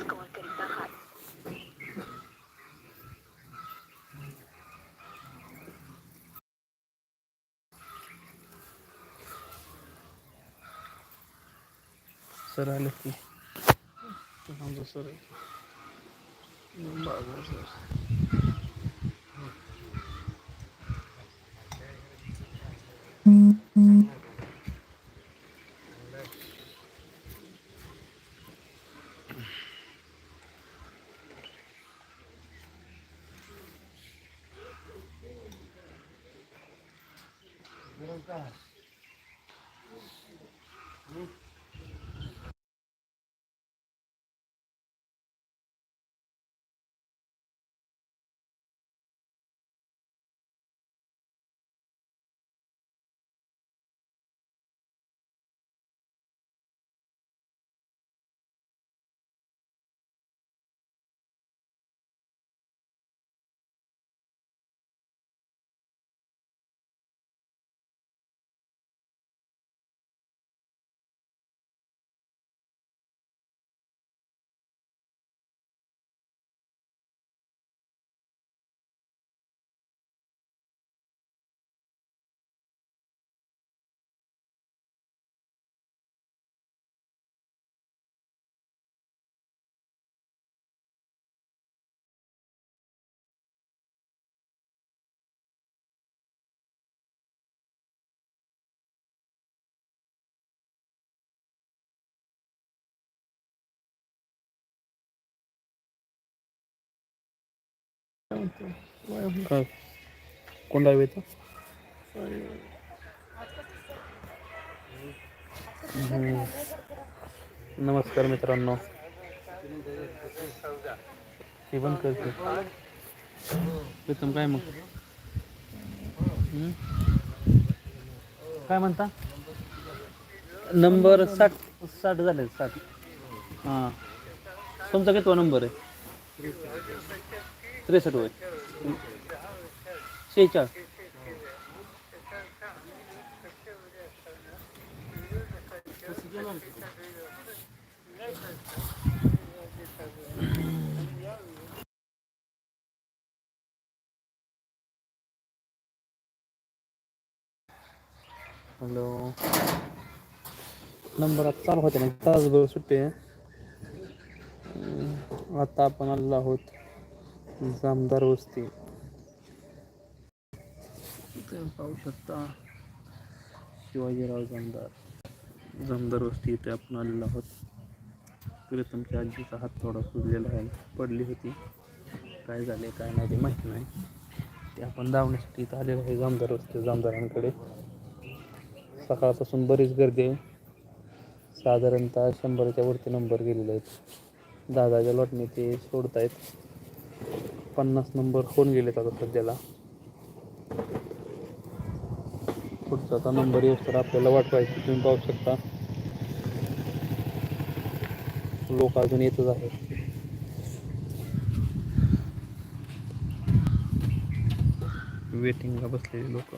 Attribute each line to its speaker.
Speaker 1: Call करीत आहात
Speaker 2: sir आले की आमचं सर आहे. так काय? कोण डावे नमस्कार मित्रांनो. ते पण करते. प्रथम काय मग? काय म्हणता? नंबर साठ साठ झाले साठ. हां. तुमचा कितवा नंबर आहे? त्रेसष्ट होय शेहेचाळ हॅलो। नंबर आता चालू होते ना तासभर सुट्टी आता आपण आलेलो जामदार वस्ती. पाहू शकता शिवाजीराव जामदार. जामदार वस्ती इथे आपण आलेलो आहोत. प्रीतमच्या आजीचा हात थोडा सुजलेला आहे. पडली होती. काय झाले काय नाही ते माहीत नाही. ते आपण धावण्यासाठी इथं आलेलो आहे जामदार वस्ती जामदारांकडे. सकाळपासून बरीच गर्दी आहे. साधारणतः शंभरच्या वरती नंबर गेलेले आहेत. दादाच्या लॉटने ते सोडतायत. पन्नास नंबर होऊन गेलेत आता सध्याला. पुढचा आता नंबर येऊ तर आपल्याला वाटवायचं तुम्ही पाहू शकता. लोक अजून येतच आहेत. वेटिंगला बसलेले लोक.